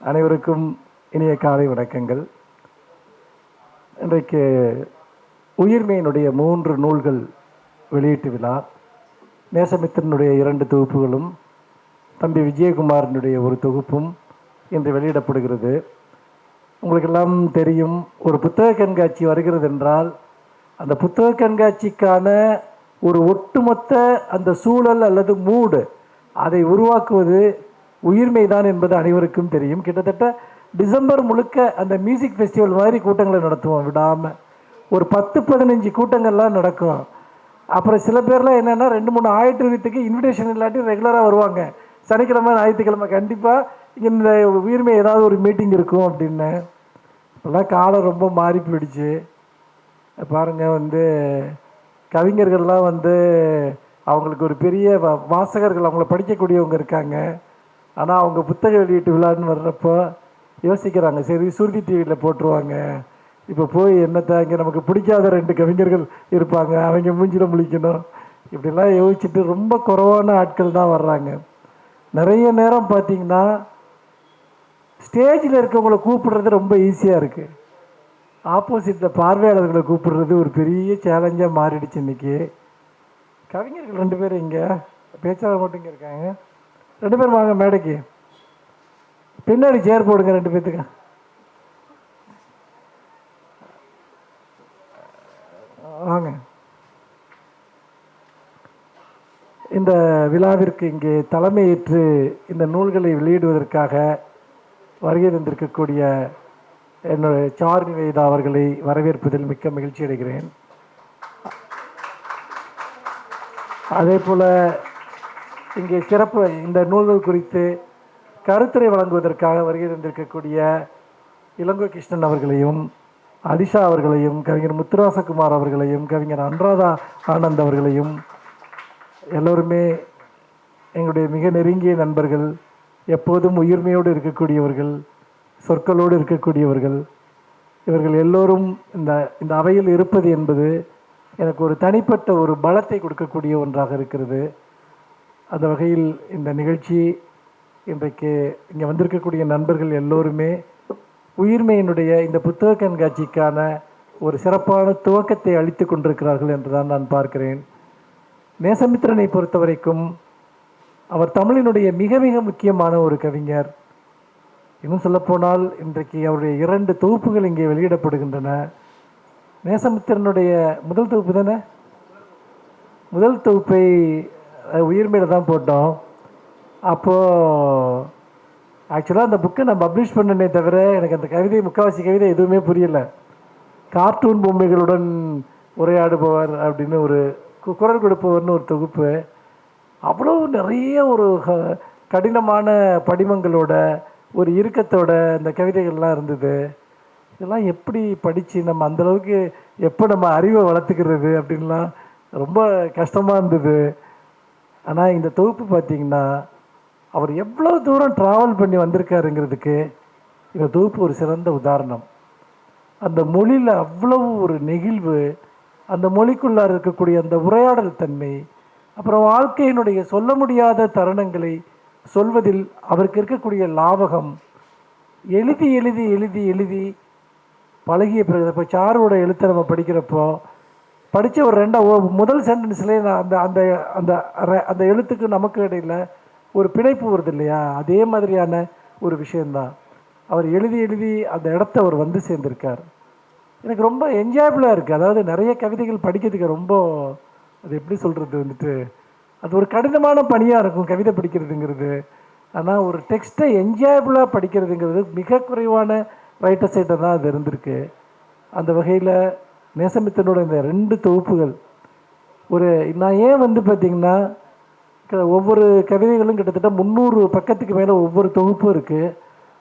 அனைவருக்கும் இனிய காலை வணக்கங்கள். இன்றைக்கு உயிர்மையினுடைய மூன்று நூல்கள் வெளியீட்டு விழா. நேசமித்திரனுடைய இரண்டு தொகுப்புகளும் தம்பி விஜயகுமாரனுடைய ஒரு தொகுப்பும் இன்று வெளியிடப்படுகிறது. உங்களுக்கெல்லாம் தெரியும் ஒரு புத்தக கண்காட்சி வருகிறது என்றால் அந்த புத்தக கண்காட்சிக்கான ஒரு ஒட்டுமொத்த அந்த சூழல் அல்லது மூடு அதை உருவாக்குவது உயிர்மைதான் என்பது அனைவருக்கும் தெரியும். கிட்டத்தட்ட டிசம்பர் முழுக்க அந்த மியூசிக் ஃபெஸ்டிவல் மாதிரி கூட்டங்களை நடத்துவோம். விடாமல் ஒரு பத்து பதினஞ்சு கூட்டங்கள்லாம் நடக்கும். அப்புறம் சில பேர்லாம் என்னென்னா ரெண்டு மூணு ஆயிரத்துக்கு இன்விடேஷன் இல்லாட்டி ரெகுலராக வருவாங்க. சனிக்கிழமை ஞாயிற்றுக்கிழமை கண்டிப்பாக இந்த உயிர்மை ஏதாவது ஒரு மீட்டிங் இருக்கும் அப்படின்னு. இப்போல்லாம் காலம் ரொம்ப மாறி போயிடுச்சு. பாருங்கள் வந்து கவிஞர்கள்லாம் வந்து அவங்களுக்கு ஒரு பெரிய வா- வாசகர்கள் அவங்கள படிக்கக்கூடியவங்க இருக்காங்க. ஆனால் அவங்க புத்தக வெளியீட்டு விழான்னு வர்றப்போ யோசிக்கிறாங்க சரி சுருதி டிவியில் போட்டுருவாங்க. இப்போ போய் என்னத்தை இங்கே நமக்கு பிடிக்காத ரெண்டு கவிஞர்கள் இருப்பாங்க அவங்க மூஞ்சில முழிக்கணும். இப்படிலாம் யோசிச்சுட்டு ரொம்ப குறைவான ஆட்கள் தான் வர்றாங்க. நிறைய நேரம் பார்த்தீங்கன்னா ஸ்டேஜில் இருக்கவங்கள கூப்பிடுறது ரொம்ப ஈஸியாக இருக்குது ஆப்போசிட்டில் பார்வையாளர்களை கூப்பிடுறது ஒரு பெரிய சேலஞ்சாக மாறிடுச்சு இன்னைக்கு. கவிஞர்கள் ரெண்டு பேரும் இங்கே பேச்சாளர் மட்டும் இங்கே இருக்காங்க. ரெண்டு பேரும் வாங்க மேடைக்கு. பின்னாடி சேர் போடுங்க ரெண்டு பேர்த்துக்கு வாங்க. இந்த விழாவிற்கு இங்கே தலைமையேற்று இந்த நூல்களை வெளியிடுவதற்காக வருகை தந்திருக்கக்கூடிய என்னுடைய சார் நிவேதா அவர்களை வரவேற்பதில் மிக்க மகிழ்ச்சி அடைகிறேன் அதே போல் இங்கே சிறப்பு இந்த நூல்கள் குறித்து கருத்துரை வழங்குவதற்காக வருகை தந்திருக்கக்கூடிய இளங்கோ கிருஷ்ணன் அவர்களையும் அதிஷா அவர்களையும் கவிஞர் முத்துராசகுமார் அவர்களையும் கவிஞர் அனுராதா ஆனந்த் அவர்களையும் எல்லோருமே எங்களுடைய மிக நெருங்கிய நண்பர்கள் எப்போதும் உயிர்மையோடு இருக்கக்கூடியவர்கள் சொற்களோடு இருக்கக்கூடியவர்கள். இவர்கள் எல்லோரும் இந்த இந்த அவையில் இருப்பது என்பது எனக்கு ஒரு தனிப்பட்ட ஒரு பலத்தை கொடுக்கக்கூடிய ஒன்றாக இருக்கிறது. அந்த வகையில் இந்த நிகழ்ச்சி இன்றைக்கு இங்கே வந்திருக்கக்கூடிய நண்பர்கள் எல்லோருமே உயிர்மையினுடைய இந்த புத்தக கண்காட்சிக்கான ஒரு சிறப்பான துவக்கத்தை அளித்து கொண்டிருக்கிறார்கள் என்று தான் நான் பார்க்கிறேன். நேசமித்திரனை பொறுத்த வரைக்கும் அவர் தமிழினுடைய மிக மிக முக்கியமான ஒரு கவிஞர். இன்னும் சொல்லப்போனால் இன்றைக்கு அவருடைய இரண்டு தொகுப்புகள் இங்கே வெளியிடப்படுகின்றன. நேசமித்திரனுடைய முதல் தொகுப்பு தானே? முதல் தொகுப்பை உயிர் மேலே தான் போட்டோம். அப்போது ஆக்சுவலாக அந்த புக்கை நான் பப்ளிஷ் பண்ணனே தவிர எனக்கு அந்த கவிதை முக்கால்வாசி கவிதை எதுவுமே புரியல. கார்ட்டூன் பொம்மைகளுடன் உரையாடுபவர் அப்படின்னு ஒரு கு- குரல் கொடுப்பவர்னு ஒரு தொகுப்பு. அவ்வளோ நிறைய ஒரு க- கடினமான படிமங்களோட ஒரு இறுக்கத்தோட இந்த கவிதைகள்லாம் இருந்தது. இதெல்லாம் எப்படி படித்து நம்ம அந்தளவுக்கு எப்போ நம்ம அறிவை வளர்த்துக்கிறது அப்படின்லாம் ரொம்ப கஷ்டமாக இருந்தது. ஆனால் இந்த தொகுப்பு பார்த்தீங்கன்னா அவர் எவ்வளோ தூரம் ட்ராவல் பண்ணி வந்திருக்காருங்கிறதுக்கு இந்த தொகுப்பு ஒரு சிறந்த உதாரணம். அந்த மொழியில் அவ்வளவு ஒரு நெகிழ்வு அந்த மொழிக்குள்ளார இருக்கக்கூடிய அந்த உரையாடல் தன்மை அப்புறம் வாழ்க்கையினுடைய சொல்ல முடியாத தருணங்களை சொல்வதில் அவருக்கு இருக்கக்கூடிய லாபகம் எழுதி எழுதி எழுதி எழுதி பழகிய பிறகு இப்போ சாரோட எழுத்தை நம்ம படிக்கிறப்போ படித்த ஒரு ரெண்டா முதல் சென்டென்ஸ்லேயே நான் அந்த அந்த அந்த அந்த எழுத்துக்கு நமக்கு இடையில் ஒரு பிணைப்பு வருது இல்லையா? அதே மாதிரியான ஒரு விஷயந்தான் அவர் எழுதி எழுதி அந்த இடத்த அவர் வந்து சேர்ந்திருக்கார். எனக்கு ரொம்ப என்ஜாயபுளாக இருக்குது அதாவது நிறைய கவிதைகள் படிக்கிறதுக்கு ரொம்ப அது எப்படி சொல்கிறது வந்துட்டு அது ஒரு கடினமான பணியாக இருக்கும் கவிதை படிக்கிறதுங்கிறது. ஆனால் ஒரு டெக்ஸ்ட்டை என்ஜாயபுளாக படிக்கிறதுங்கிறது மிக குறைவான ரைட்டர் சைட்டை தான் அது இருந்திருக்கு. அந்த வகையில் நேசமித்தனோட இந்த ரெண்டு தொகுப்புகள். ஒரு நான் ஏன் வந்து பார்த்திங்கன்னா ஒவ்வொரு கவிதைகளும் கிட்டத்தட்ட முந்நூறு பக்கத்துக்கு மேலே ஒவ்வொரு தொகுப்பும் இருக்குது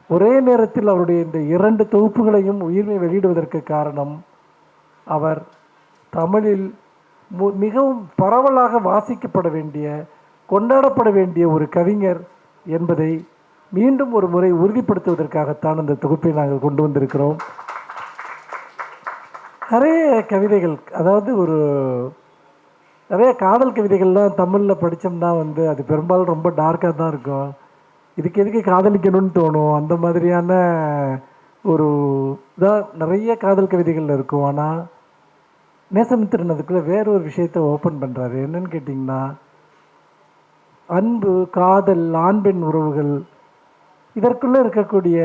ஒரே நேரத்தில் அவருடைய இந்த இரண்டு தொகுப்புகளையும் உயிர்மை வெளியிடுவதற்கு காரணம் அவர் தமிழில் மிகவும் பரவலாக வாசிக்கப்பட வேண்டிய கொண்டாடப்பட வேண்டிய ஒரு கவிஞர் என்பதை மீண்டும் ஒரு முறை உறுதிப்படுத்துவதற்காகத்தான் இந்த தொகுப்பை நாங்கள் கொண்டு வந்திருக்கிறோம். நிறைய கவிதைகள் அதாவது ஒரு நிறைய காதல் கவிதைகள்லாம் தமிழில் படித்தோம்னா வந்து அது பெரும்பாலும் ரொம்ப டார்க்காக தான் இருக்கும். இதுக்கு எதுக்கு காதலிக்கணும்னு தோணும்? அந்த மாதிரியான ஒரு இதாக நிறைய காதல் கவிதைகள் இருக்கும். ஆனால் நேசமித்திரன் அதுக்குள்ளே வேற ஒரு விஷயத்தை ஓப்பன் பண்ணுறாரு என்னன்னு கேட்டிங்கன்னா அன்பு காதல் ஆண் பெண் உறவுகள் இதற்குள்ளே இருக்கக்கூடிய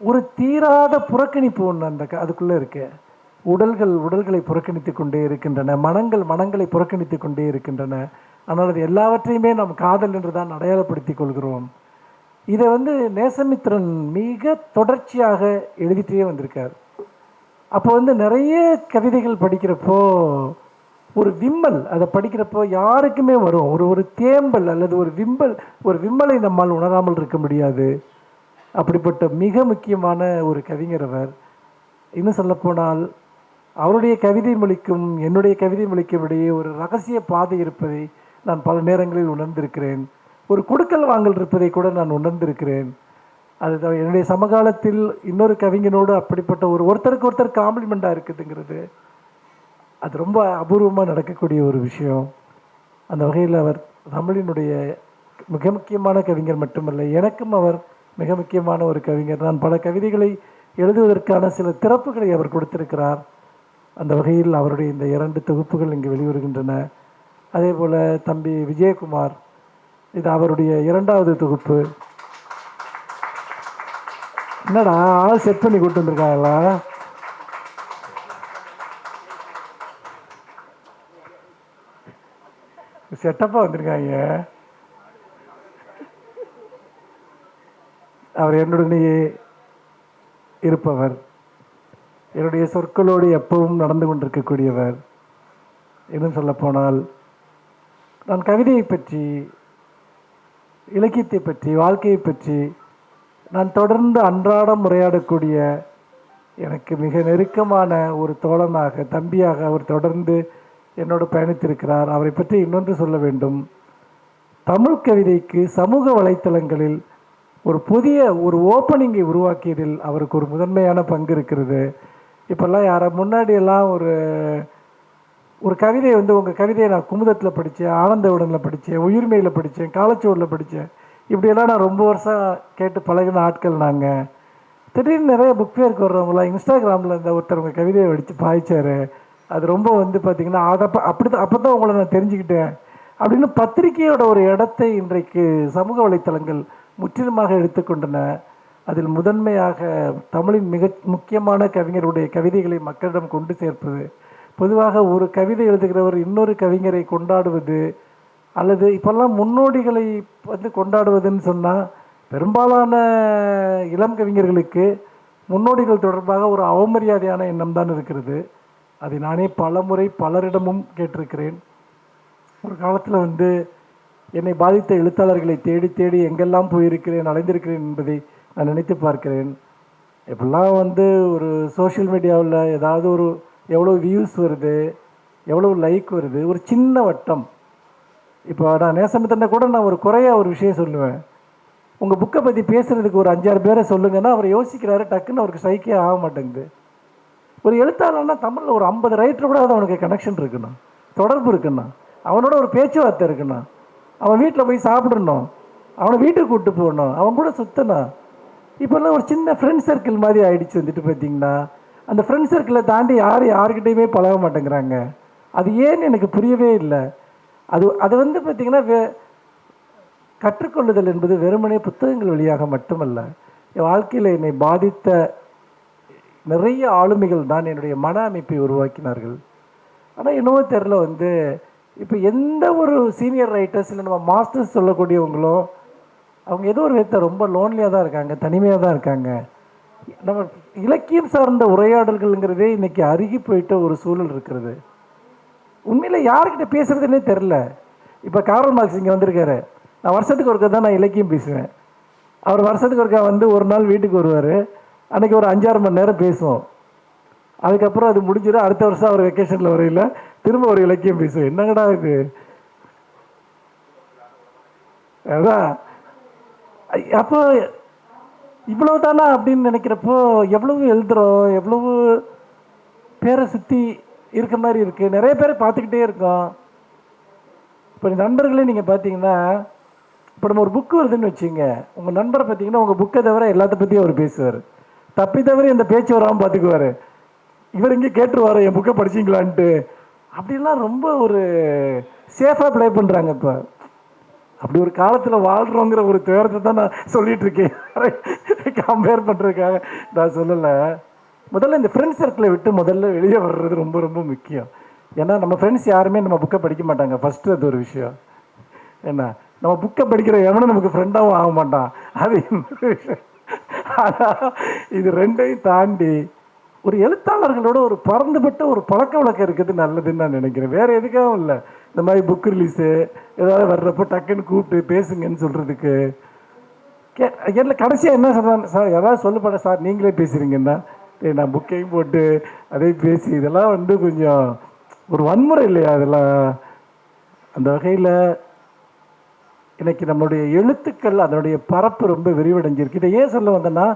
ஒரு தீராத புறக்கணிப்பு ஒன்று அந்த அதுக்குள்ளே இருக்குது உடல்கள் உடல்களை புறக்கணித்து கொண்டே இருக்கின்றன. மனங்கள் மனங்களை புறக்கணித்து கொண்டே இருக்கின்றன. ஆனால் அது எல்லாவற்றையுமே நாம் காதல் என்று தான் அடையாளப்படுத்திக் கொள்கிறோம். இதை வந்து நேசமித்திரன் மிக தொடர்ச்சியாக எழுதிட்டே வந்திருக்கார். அப்போ வந்து நிறைய கவிதைகள் படிக்கிறப்போ ஒரு விம்மல் அதை படிக்கிறப்போ யாருக்குமே வரும். ஒரு ஒரு தேம்பல் அல்லது ஒரு விம்பல் ஒரு விம்மலை நம்மால் உணராமல் இருக்க முடியாது. அப்படிப்பட்ட மிக முக்கியமான ஒரு கவிஞர் அவர். இன்னும் சொல்லப்போனால் அவருடைய கவிதை மொழிக்கும் என்னுடைய கவிதை மொழிக்கும் இடையே ஒரு ரகசிய பாதை இருப்பதை நான் பல நேரங்களில் உணர்ந்திருக்கிறேன். ஒரு கொடுக்கல் வாங்கல் இருப்பதை கூட நான் உணர்ந்திருக்கிறேன். அது என்னுடைய சமகாலத்தில் இன்னொரு கவிஞனோடு அப்படிப்பட்ட ஒரு ஒருத்தருக்கு ஒருத்தர் காம்ப்ளிமெண்ட்டாக இருக்குதுங்கிறது அது ரொம்ப அபூர்வமாக நடக்கக்கூடிய ஒரு விஷயம். அந்த வகையில் அவர் தமிழினுடைய மிக முக்கியமான கவிஞர் மட்டுமல்ல எனக்கும் அவர் மிக முக்கியமான ஒரு கவிஞர். நான் பல கவிதைகளை எழுதுவதற்கான சில திறப்புகளை அவர் கொடுத்திருக்கிறார். அந்த வகையில் அவருடைய இந்த இரண்டு தொகுப்புகள் இங்கு வெளிவருகின்றன. அதே போல் தம்பி விஜயகுமார் இது அவருடைய இரண்டாவது தொகுப்பு. என்னடா ஆள் செட் பண்ணி கூட்டு வந்திருக்காங்களா? செட்டப்பாக வந்திருக்காங்க. அவர் என்னுடனேயே இருப்பவர். என்னுடைய சொற்களோடு எப்பவும் நடந்து கொண்டிருக்கக்கூடியவர். இன்னும் சொல்லப்போனால் நான் கவிதையை பற்றி இலக்கியத்தை பற்றி வாழ்க்கையை பற்றி நான் தொடர்ந்து அன்றாடம் உரையாடக்கூடிய எனக்கு மிக நெருக்கமான ஒரு தோழனாக தம்பியாக அவர் தொடர்ந்து என்னோடு பயணித்திருக்கிறார். அவரை பற்றி இன்னொன்று சொல்ல வேண்டும். தமிழ் கவிதைக்கு சமூக வலைத்தளங்களில் ஒரு புதிய ஒரு ஓப்பனிங்கை உருவாக்கியதில் அவருக்கு ஒரு முதன்மையான பங்கு இருக்கிறது. இப்போல்லாம் யாரை முன்னாடியெல்லாம் ஒரு ஒரு கவிதை வந்து உங்கள் கவிதையை நான் குமுதத்தில் படித்தேன் ஆனந்த உடனில் படித்தேன் உயிர்மையில் படித்தேன் காலச்சுவடில் படித்தேன் இப்படியெல்லாம் நான் ரொம்ப வருஷம் கேட்டு பழகின ஆட்கள் நாங்கள் திடீர்னு நிறைய புக் ஃபேருக்கு வர்றவங்களாம் இன்ஸ்டாகிராமில் இந்த ஒருத்தர் உங்கள் கவிதையை படித்து பாய்ச்சாரு. அது ரொம்ப வந்து பார்த்திங்கன்னா அதை அப்படி தான் அப்போ தான் உங்களை நான் தெரிஞ்சுக்கிட்டேன். அப்படின்னு பத்திரிகையோட ஒரு இடத்தை இன்றைக்கு சமூக வலைத்தளங்கள் முற்றிலுமாக எடுத்துக்கொண்டன அதில் முதன்மையாக தமிழின் மிக முக்கியமான கவிஞருடைய கவிதைகளை மக்களிடம் கொண்டு சேர்ப்பது. பொதுவாக ஒரு கவிதை எழுதுகிறவர் இன்னொரு கவிஞரை கொண்டாடுவது அல்லது இப்போல்லாம் முன்னோடிகளை வந்து கொண்டாடுவதுன்னு சொன்னால் பெரும்பாலான இளம் கவிஞர்களுக்கு முன்னோடிகள் தொடர்பாக ஒரு அவமரியாதையான எண்ணம் தான் இருக்கிறது. அதை நானே பல முறை பலரிடமும் கேட்டிருக்கிறேன். ஒரு காலத்தில் வந்து என்னை பாதித்த எழுத்தாளர்களை தேடி தேடி எங்கெல்லாம் போயிருக்கிறேன் அலைந்திருக்கிறேன் என்பதை நான் நினைத்து பார்க்கிறேன். இப்படிலாம் வந்து ஒரு சோஷியல் மீடியாவில் ஏதாவது ஒரு எவ்வளோ வியூஸ் வருது எவ்வளோ லைக் வருது ஒரு சின்ன வட்டம். இப்போ நான் நேசமித்தனை கூட நான் ஒரு குறையாக ஒரு விஷயம் சொல்லுவேன். உங்கள் புக்கை பற்றி பேசுகிறதுக்கு ஒரு அஞ்சாறு பேரை சொல்லுங்கன்னா அவர் யோசிக்கிறாரு டக்குன்னு அவருக்கு சைக்கே ஆக மாட்டேங்குது. ஒரு எழுத்தாளர்னா தமிழில் ஒரு ஐம்பது ரைட்டர் கூட அவனுக்கு கனெக்ஷன் இருக்குண்ணா தொடர்பு இருக்குண்ணா. அவனோட ஒரு பேச்சுவார்த்தை இருக்குண்ணா. அவன் வீட்டில் போய் சாப்பிடணும். அவனை வீட்டுக்கு கூப்பிட்டு போகணும். அவன் கூட சுத்தணும். இப்போல்லாம் ஒரு சின்ன ஃப்ரெண்ட் சர்க்கிள் மாதிரி ஆகிடுச்சு வந்துட்டு பார்த்தீங்கன்னா அந்த ஃப்ரெண்ட் சர்க்கிளை தாண்டி யாரும் யாருக்கிட்டையுமே பழக மாட்டேங்கிறாங்க. அது ஏன்னு எனக்கு புரியவே இல்லை. அது அது வந்து பார்த்திங்கன்னா வே கற்றுக்கொள்ளுதல் என்பது வெறுமனே புத்தகங்கள் வழியாக மட்டுமல்ல. என் வாழ்க்கையில் என்னை பாதித்த நிறைய ஆளுமைகள் தான் என்னுடைய மன அமைப்பை உருவாக்கினார்கள். ஆனால் என்னவோ தெரில வந்து இப்போ எந்த ஒரு சீனியர் ரைட்டர்ஸ் இல்லை நம்ம மாஸ்டர்ஸ் சொல்லக்கூடியவங்களும் அவங்க ஏதோ ஒரு விதத்தை ரொம்ப லோன்லியாக தான் இருக்காங்க தனிமையாக தான் இருக்காங்க. நம்ம இலக்கியம் சார்ந்த உரையாடல்கள்ங்கிறதே இன்னைக்கு அருகி போயிட்ட ஒரு சூழல் இருக்கிறது. உண்மையில் யாருக்கிட்ட பேசுகிறதுனே தெரில இப்போ காரல் மார்க்ஸ் இங்கே வந்திருக்காரு. நான் வருஷத்துக்கு ஒருக்கா தான் நான் இலக்கியம் பேசுவேன். அவர் வருஷத்துக்கு ஒருக்கா வந்து ஒரு நாள் வீட்டுக்கு வருவார். அன்னைக்கு ஒரு அஞ்சாறு மணி நேரம் பேசுவோம். அதுக்கப்புறம் அது முடிஞ்சிடும். அடுத்த வருஷம் அவர் வெக்கேஷனில் வரையில் திரும்ப ஒரு இலக்கியம் பேசுவேன். என்னங்கடா இது? அதான். அப்போ இவ்வளவு தானா அப்படின்னு நினைக்கிறப்போ எவ்வளவு எழுதுறோம் எவ்வளவு பேரை சுற்றி இருக்க மாதிரி இருக்குது நிறைய பேரை பார்த்துக்கிட்டே இருக்கோம். இப்போ நண்பர்களே நீங்கள் பார்த்தீங்கன்னா இப்போ நம்ம ஒரு புக்கு வருதுன்னு வச்சுங்க உங்கள் நண்பரை பார்த்தீங்கன்னா உங்கள் புக்கை தவிர எல்லாத்த பற்றியும் அவர் பேசுவார். தப்பி தவிர இந்த பேச்சு வராமல் பார்த்துக்குவார். இவர் இங்கே கேட்டுருவார் என் புக்கை படிச்சிங்களான்ட்டு. அப்படிலாம் ரொம்ப ஒரு சேஃபாக ப்ளே பண்ணுறாங்க இப்போ. அப்படி ஒரு காலத்தில் வாழ்கிறோங்கிற ஒரு துயரத்தை தான் நான் சொல்லிகிட்ருக்கேன் இருக்கேன். கம்பேர் பண்ணுறதுக்காக நான் சொல்லலை. முதல்ல இந்த ஃப்ரெண்ட்ஸ் சர்க்கிளை விட்டு முதல்ல வெளியே வர்றது ரொம்ப ரொம்ப முக்கியம். ஏன்னா நம்ம ஃப்ரெண்ட்ஸ் யாருமே நம்ம புக்கை படிக்க மாட்டாங்க. ஃபஸ்ட்டு அது ஒரு விஷயம். என்ன? நம்ம புக்கை படிக்கிற எவனும் நமக்கு ஃப்ரெண்டாகவும் ஆக மாட்டான். அது இன்னொரு விஷயம். ஆனால் இது ரெண்டையும் தாண்டி ஒரு எழுத்தாளர்களோட ஒரு பறந்துபட்ட ஒரு பழக்க வழக்கம் இருக்கிறது நல்லதுன்னு நான் நினைக்கிறேன். வேறு எதுக்காகவும் இல்லை. இந்த மாதிரி புக் ரிலீஸு ஏதாவது வர்றப்போ டக்குன்னு கூப்பிட்டு பேசுங்கன்னு சொல்கிறதுக்கு கே என்ன கடைசியாக என்ன சொல்கிறாங்க சார் யாராவது சொல்லப்பட சார் நீங்களே பேசுகிறீங்கன்னா டேய் நான் புக்கையும் போட்டு அதே பேசி இதெல்லாம் வந்து கொஞ்சம் ஒரு வன்முறை இல்லையா அதெல்லாம்? அந்த வகையில் இன்னைக்கு நம்மளுடைய எழுத்துக்கள் அதனுடைய பரப்பு ரொம்ப விரிவடைஞ்சிருக்கு. இதை ஏன் சொல்ல வந்தேன்னா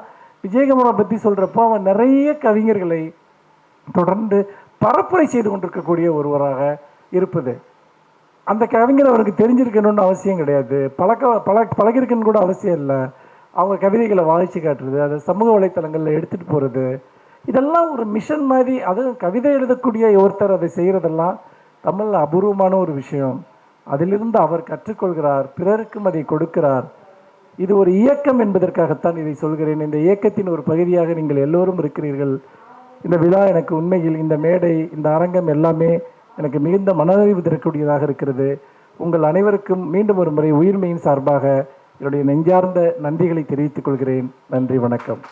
விஜயகுமாரை பற்றி சொல்கிறப்போ அவன் நிறைய கவிஞர்களை தொடர்ந்து பரப்புரை செய்து கொண்டிருக்கக்கூடிய ஒருவராக இருப்பது. அந்த கவிஞர் அவருக்கு தெரிஞ்சிருக்கணும்னு அவசியம் கிடையாது. பழக்க பழ பழகிருக்கணும்னு கூட அவசியம் இல்லை. அவங்க கவிதைகளை வாசித்து காட்டுறது அதை சமூக வலைத்தளங்களில் எடுத்துகிட்டு போகிறது இதெல்லாம் ஒரு மிஷன் மாதிரி அதுவும் கவிதை எழுதக்கூடிய ஒருத்தர் அதை செய்கிறதெல்லாம் தமிழில் அபூர்வமான ஒரு விஷயம். அதிலிருந்து அவர் கற்றுக்கொள்கிறார் பிறருக்கும் அதை கொடுக்கிறார். இது ஒரு இயக்கம் என்பதற்காகத்தான் இதை சொல்கிறேன். இந்த இயக்கத்தின் ஒரு பகுதியாக நீங்கள் எல்லோரும் இருக்கிறீர்கள். இந்த விழா எனக்கு உண்மையில் இந்த மேடை இந்த அரங்கம் எல்லாமே எனக்கு மிகுந்த மனநிறைவு தரக்கூடியதாக இருக்கிறது. உங்கள் அனைவருக்கும் மீண்டும் ஒரு முறை உயிர்மையின் சார்பாக என்னுடைய நெஞ்சார்ந்த நன்றிகளை தெரிவித்துக் கொள்கிறேன். நன்றி வணக்கம்.